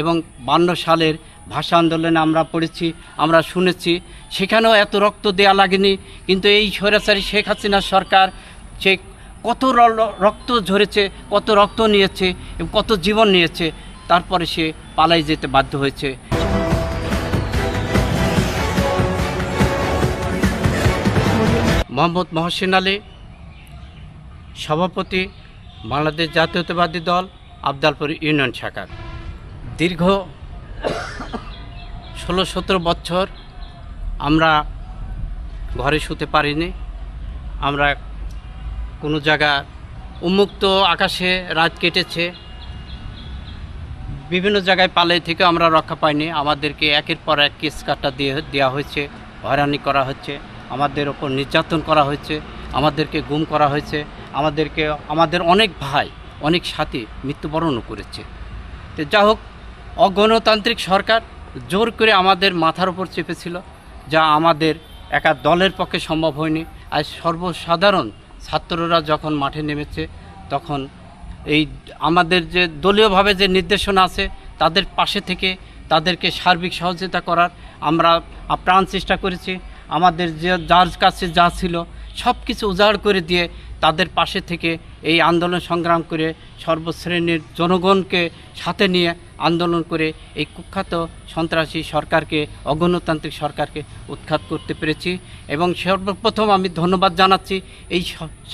এবং বান্ন সালের ভাষা আন্দোলনে আমরা পড়েছি, আমরা শুনেছি। সেখানেও এত রক্ত দেয়া লাগেনি। কিন্তু এই স্বৈরাচারী শেখ হাসিনার সরকার সে কত রক্ত ঝরেছে, কত রক্ত নিয়েছে এবং কত জীবন নিয়েছে, তারপরে সে পালাই যেতে বাধ্য হয়েছে। মোহাম্মদ মহসিন আলী, সভাপতি বাংলাদেশ জাতীয়তাবাদী দল, আবদালপুর ইউনিয়ন শাখার। দীর্ঘ ষোলো সতেরো বছর আমরা ঘরে শুতে পারিনি। আমরা কোনো জায়গা উন্মুক্ত আকাশে রাত কেটেছে। বিভিন্ন জায়গায় পালাই থেকে আমরা রক্ষা পাইনি। আমাদেরকে একের পর এক কেস কাটা দিয়ে দেওয়া হয়েছে, হয়রানি করা হচ্ছে আমাদের ওপর নির্যাতন করা হয়েছে, আমাদেরকে গুম করা হয়েছে। আমাদেরকে, আমাদের অনেক ভাই, অনেক সাথী মৃত্যুবরণও করেছে। তো যা হোক অগণতান্ত্রিক সরকার জোর করে আমাদের মাথার উপর চেপেছিল, যা আমাদের একা দলের পক্ষে সম্ভব হয়নি। আর সর্বসাধারণ ছাত্ররা যখন মাঠে নেমেছে, তখন এই আমাদের যে দলীয়ভাবে যে নির্দেশনা আছে, তাদের পাশে থেকে তাদেরকে সার্বিক সহযোগিতা করার আমরা প্রাণ চেষ্টা করেছি। আমাদের যে যার কাছে যা ছিল সব কিছু উজাড় করে দিয়ে তাদের পাশে থেকে এই আন্দোলন সংগ্রাম করে সর্বশ্রেণীর জনগণকে সাথে নিয়ে আন্দোলন করে এই কুখ্যাত সন্ত্রাসী সরকারকে, অগণতান্ত্রিক সরকারকে উৎখাত করতে পেরেছি এবং সর্বপ্রথম আমি ধন্যবাদ জানাচ্ছি এই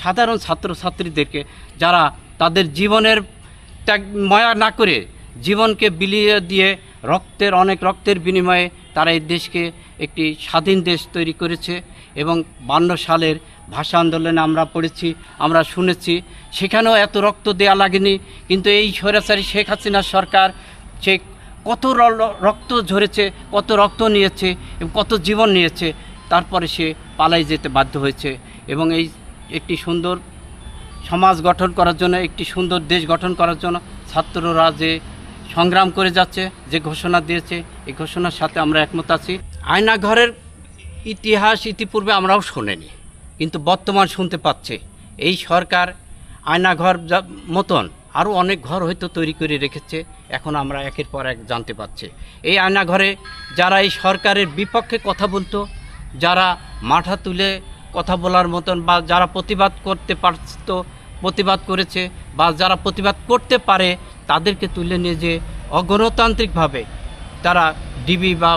সাধারণ ছাত্রছাত্রীদেরকে যারা তাদের জীবনের ত্যাগ, ময়া না করে জীবনকে বিলিয়ে দিয়ে রক্তের, অনেক রক্তের বিনিময়ে তারা এই দেশকে একটি স্বাধীন দেশ তৈরি করেছে এবং বান্ন সালের ভাষা আন্দোলনে আমরা পড়েছি, আমরা শুনেছি। সেখানেও এত রক্ত দেয়া লাগেনি। কিন্তু এই স্বৈরাচারী শেখ হাসিনার সরকার সে কত রক্ত ঝরেছে, কত রক্ত নিয়েছে, এবং কত জীবন নিয়েছে, তারপরে সে পালাই যেতে বাধ্য হয়েছে। এবং এই একটি সুন্দর সমাজ গঠন করার জন্য, একটি সুন্দর দেশ গঠন করার জন্য ছাত্ররা যে সংগ্রাম করে যাচ্ছে, যে ঘোষণা দিয়েছে, এই ঘোষণার সাথে আমরা একমত আছি। আয়নাঘরের ইতিহাস ইতিপূর্বে আমরাও শোনেনি। কিন্তু বর্তমান শুনতে পাচ্ছে। এই সরকার, আয়নাঘর মতন আরও অনেক ঘর হয়তো তৈরি করে রেখেছে, এখন আমরা একের পর এক জানতে পারছি। এই আয়নাঘরে যারা এই সরকারের বিপক্ষে কথা বলতো, যারা মাথা তুলে কথা বলার মতন বা যারা প্রতিবাদ করতে পারত, প্রতিবাদ করেছে বা যারা প্রতিবাদ করতে পারে, তাদেরকে তুলে নিয়ে যে অগণতান্ত্রিকভাবে তারা ডিবি বা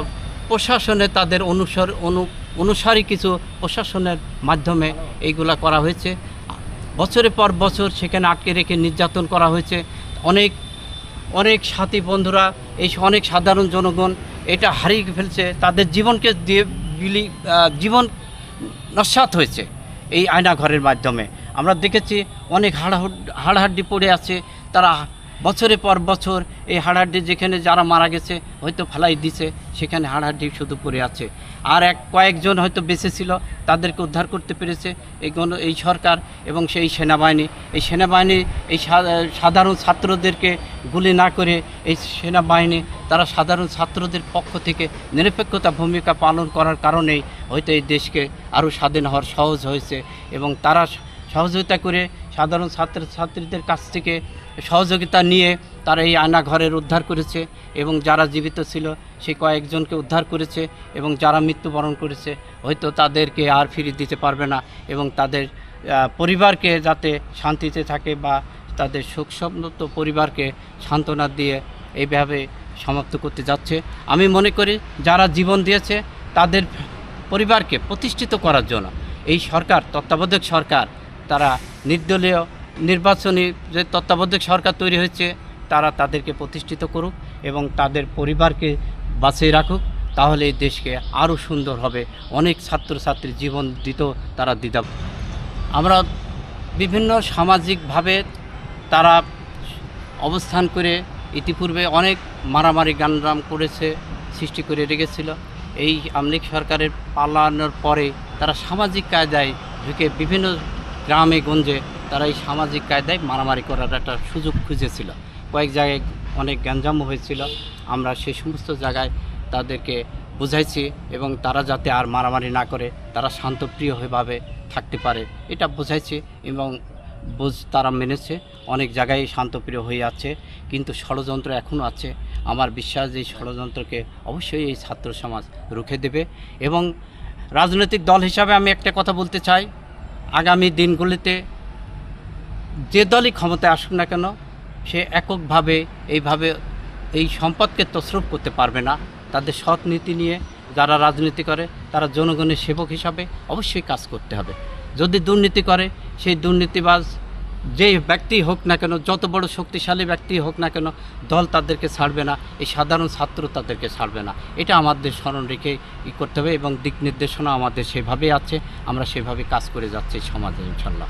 প্রশাসনে তাদের অনুসর অনু অনুসারী কিছু প্রশাসনের মাধ্যমে এইগুলা করা হয়েছে। বছরের পর বছর সেখানে আটকে রেখে নির্যাতন করা হয়েছে। অনেক অনেক সাথী বন্ধুরা, এই অনেক সাধারণ জনগণ এটা হারিয়ে ফেলছে। তাদের জীবনকে দিয়ে বিলি জীবন নস্বাত হয়েছে এই আয়নাঘরের মাধ্যমে। আমরা দেখেছি অনেক হাড়াহুড হাড়হাড্ডি পড়ে আছে। তারা বছরের পর বছর এই হাড়হাড্ডি যেখানে যারা মারা গেছে, হয়তো ফেলাই দিছে, সেখানে হাড়হাড্ডি শুধু পড়ে আছে। আর এক কয়েকজন হয়তো বেঁচে ছিল, তাদেরকে উদ্ধার করতে পেরেছে এই গণ এই সরকার এবং সেই সেনাবাহিনী। এই সেনাবাহিনী, এই সাধারণ ছাত্রদেরকে গুলি না করে এই সেনাবাহিনী, তারা সাধারণ ছাত্রদের পক্ষ থেকে নিরপেক্ষতা ভূমিকা পালন করার কারণেই হয়তো এই দেশকে আরও স্বাধীন হওয়ার সহজ হয়েছে এবং তারা সহযোগিতা করে সাধারণ ছাত্র ছাত্রীদের কাছ থেকে সহযোগিতা নিয়ে তারা এই আয়না ঘরের উদ্ধার করেছে এবং যারা জীবিত ছিল সেই কয়েকজনকে উদ্ধার করেছে এবং যারা মৃত্যুবরণ করেছে, হয়তো তাদেরকে আর ফিরিয়ে দিতে পারবে না এবং তাদের পরিবারকে যাতে শান্তিতে থাকে বা তাদের শোকসম্মত পরিবারকে সান্ত্বনা দিয়ে এইভাবে সমাপ্ত করতে যাচ্ছে। আমি মনে করি যারা জীবন দিয়েছে, তাদের পরিবারকে প্রতিষ্ঠিত করার জন্য এই সরকার, তত্ত্বাবধায়ক সরকার, তারা নির্দলীয় নির্বাচনী যে তত্ত্বাবধায়ক সরকার তৈরি হয়েছে, তারা তাদেরকে প্রতিষ্ঠিত করুক এবং তাদের পরিবারকে বাঁচিয়ে রাখুক, তাহলে এই দেশকে আরও সুন্দর হবে। অনেক ছাত্রছাত্রীর জীবন দিত তারা দিদা আমরা বিভিন্ন সামাজিকভাবে তারা অবস্থান করে ইতিপূর্বে অনেক মারামারি, গানরাম করেছে, সৃষ্টি করে রেখেছিল। এই আমলিক সরকারের পালানোর পরে তারা সামাজিক কায়দায় ঢুকে বিভিন্ন গ্রামে, গঞ্জে তারা এই সামাজিক কায়দায় মারামারি করার একটা সুযোগ খুঁজেছিল। কয়েক জায়গায় অনেক গ্যাঞ্জাম হয়েছিল। আমরা সেই সমস্ত জায়গায় তাদেরকে বুঝাইছি এবং তারা যাতে আর মারামারি না করে, তারা শান্তপ্রিয়ভাবে থাকতে পারে, এটা বোঝাইছি এবং বুঝ, তারা মেনেছে। অনেক জায়গায় শান্তপ্রিয় হয়ে আছে, কিন্তু ষড়যন্ত্র এখনও আছে। আমার বিশ্বাস এই ষড়যন্ত্রকে অবশ্যই এই ছাত্র সমাজ রুখে দেবে এবং রাজনৈতিক দল হিসাবে আমি একটা কথা বলতে চাই। আগামী দিনগুলিতে যে দলই ক্ষমতায় আসুক না কেন, সে এককভাবে এইভাবে এই সম্পদকে তসরুপ করতে পারবে না। তাদের সৎ নীতি নিয়ে যারা রাজনীতি করে, তারা জনগণের সেবক হিসাবে অবশ্যই কাজ করতে হবে। যদি দুর্নীতি করে, সেই দুর্নীতিবাজ যে ব্যক্তি হোক না কেন, যত বড় শক্তিশালী ব্যক্তি হোক না কেন, দল তাদেরকে ছাড়বে না, এই সাধারণ ছাত্র তাদেরকে ছাড়বে না। এটা আমাদের স্মরণ রেখে ই করতে হবে এবং দিক নির্দেশনা আমাদের সেভাবেই আছে, আমরা সেভাবে কাজ করে যাচ্ছি সমাজে, ইনশাল্লাহ।